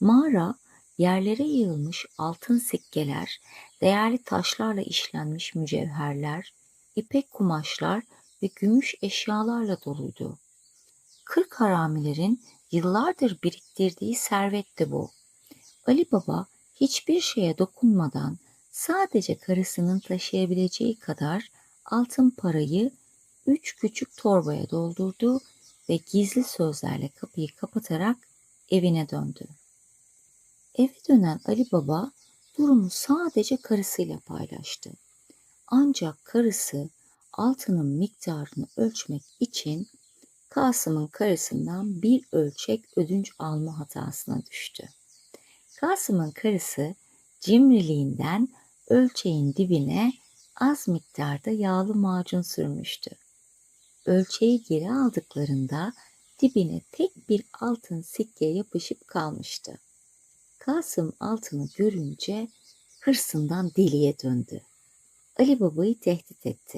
Mağara yerlere yığılmış altın sikkeler, değerli taşlarla işlenmiş mücevherler, ipek kumaşlar ve gümüş eşyalarla doluydu. Kırk haramilerin yıllardır biriktirdiği servetti bu. Ali Baba hiçbir şeye dokunmadan sadece karısının taşıyabileceği kadar altın parayı üç küçük torbaya doldurdu ve gizli sözlerle kapıyı kapatarak evine döndü. Eve dönen Ali Baba durumu sadece karısıyla paylaştı. Ancak karısı altının miktarını ölçmek için Kasım'ın karısından bir ölçek ödünç alma hatasına düştü. Kasım'ın karısı cimriliğinden ölçeğin dibine az miktarda yağlı macun sürmüştü. Ölçeği geri aldıklarında dibine tek bir altın sikke yapışıp kalmıştı. Kasım altını görünce hırsından deliye döndü. Ali Baba'yı tehdit etti.